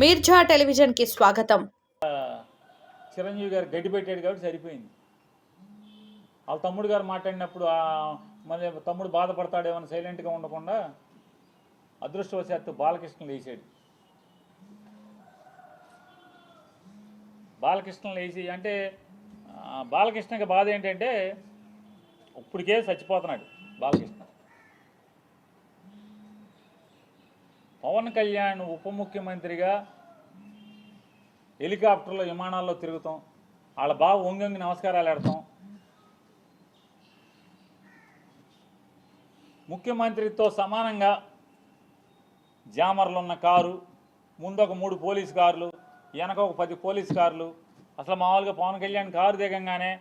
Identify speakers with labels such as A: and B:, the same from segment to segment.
A: మీర్జా టెలివిజన్కి స్వాగతం.
B: చిరంజీవి గారు గడ్డి పెట్టాడు కాబట్టి సరిపోయింది. వాళ్ళ తమ్ముడు గారు మాట్లాడినప్పుడు మళ్ళీ తమ్ముడు బాధపడతాడేమని సైలెంట్గా ఉండకుండా అదృష్టవశాత్తు బాలకృష్ణ లేచాడు. బాలకృష్ణ లేచి అంటే బాలకృష్ణకి బాధ ఏంటంటే ఇప్పటికే చచ్చిపోతున్నాడు బాలకృష్ణ. పవన్ కళ్యాణ్ ఉప ముఖ్యమంత్రిగా హెలికాప్టర్లో విమానాల్లో తిరుగుతాం. వాళ్ళ బాబు వంగి నమస్కారాలు ఆడతాం. ముఖ్యమంత్రితో సమానంగా జామర్లు ఉన్న కారు ముందు ఒక మూడు పోలీస్ కార్లు వెనక ఒక పది పోలీస్ కార్లు. అసలు మామూలుగా పవన్ కళ్యాణ్ కారు దిగంగానే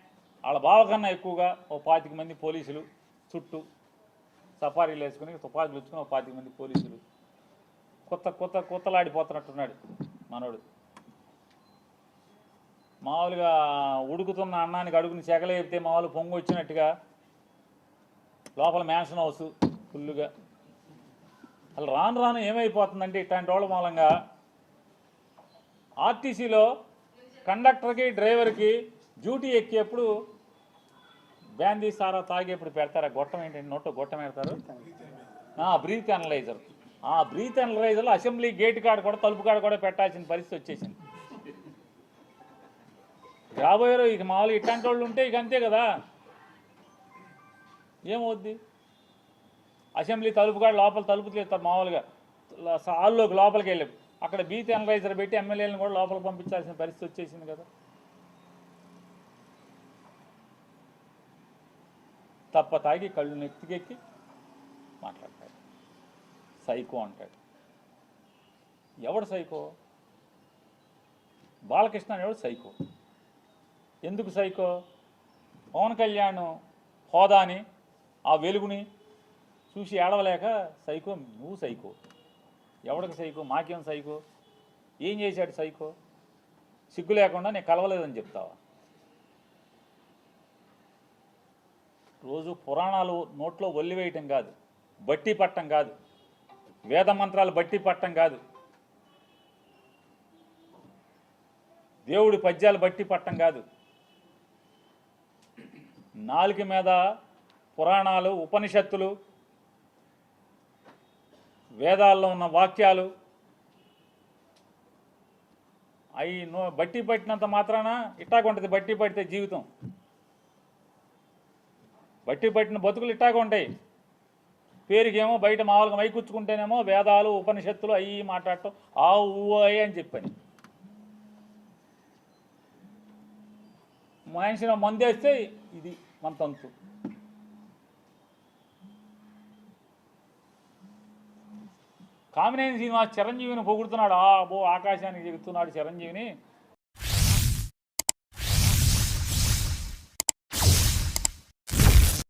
B: వాళ్ళ బావ కన్నా ఎక్కువగా ఓ పాతిక మంది పోలీసులు చుట్టూ సఫారీలు వేసుకుని తుపాకులు వచ్చుకుని ఓ పాతిక మంది పోలీసులు కొత్త కొత్త కొత్తలాడిపోతున్నట్టున్నాడు మనోడు. మామూలుగా ఉడుకుతున్న అన్నానికి అడుగుని చెగలేపితే మామూలు పొంగు వచ్చినట్టుగా లోపల మ్యాన్షన్ హౌస్ ఫుల్లుగా. అసలు రాను రాను ఏమైపోతుందంటే ఇట్లాంటి వాళ్ళ మూలంగా ఆర్టీసీలో కండక్టర్కి డ్రైవర్కి డ్యూటీ ఎక్కేప్పుడు బ్యాందీ సారా తాగేప్పుడు పెడతారా? గొట్టం ఏంటంటే నోట్లో గొట్టం పెడతారు? Breath analyser. ఆ బ్రీత్ అనలైజర్లో అసెంబ్లీ గేట్ కాడ కూడా తలుపు కాడ కూడా పెట్టాల్సిన పరిస్థితి వచ్చేసింది. రాబోయే రోజు ఇక మామూలుగా ఇట్లాంటి వాళ్ళు ఉంటే ఇక అంతే కదా. ఏమవుద్ది? అసెంబ్లీ తలుపు కాడ లోపల తలుపు తీస్తారు మామూలుగా. ల- హాల్లోకి లోపలికి వెళ్ళి. అక్కడ బీత్ అనలైజర్ పెట్టి ఎమ్మెల్యేలను కూడా లోపలికి పంపించాల్సిన పరిస్థితి వచ్చేసింది కదా. తప్ప తాగి కళ్ళు నెత్తికెక్కి మాట్లాడతారు. సైకో అంటాడు. ఎవడు సైకో? బాలకృష్ణ అనేవాడు సైకో. ఎందుకు సైకో? పవన్ కళ్యాణ్ హోదాని ఆ వెలుగుని చూసి ఏడవలేక సైకో నువ్వు సైకో. ఎవడికి సైకో? మాకేం సైకో? ఏం చేశాడు సైకో? సిగ్గు లేకుండా నేను కలవలేదని చెప్తావా? రోజు పురాణాలు నోట్లో ఒల్లివేయటం కాదు బట్టి పట్టం కాదు. వేద మంత్రాలు బట్టి పట్టం కాదు. దేవుడి పద్యాలు బట్టి పట్టం కాదు. నాలుక మీద పురాణాలు ఉపనిషత్తులు వేదాల్లో ఉన్న వాక్యాలు అవి నో బట్టి పట్టినంత మాత్రాన ఇట్టాగుంటుంది బట్టి పడితే జీవితం. బట్టి పట్టిన బతుకులు ఇట్టాగా ఉంటాయి పేరుకేమో బయట మామూలుగా మైకుచ్చుకుంటేనేమో వేదాలు ఉపనిషత్తులు అవి మాట్లాడటం ఆ ఊ అని చెప్పని మనిషిని మందేస్తే ఇది మన తంతు. కామినేని శ్రీనివాస్ చిరంజీవిని పొగుడుతున్నాడు. ఆ బో ఆకాశానికి చెబుతున్నాడు చిరంజీవిని.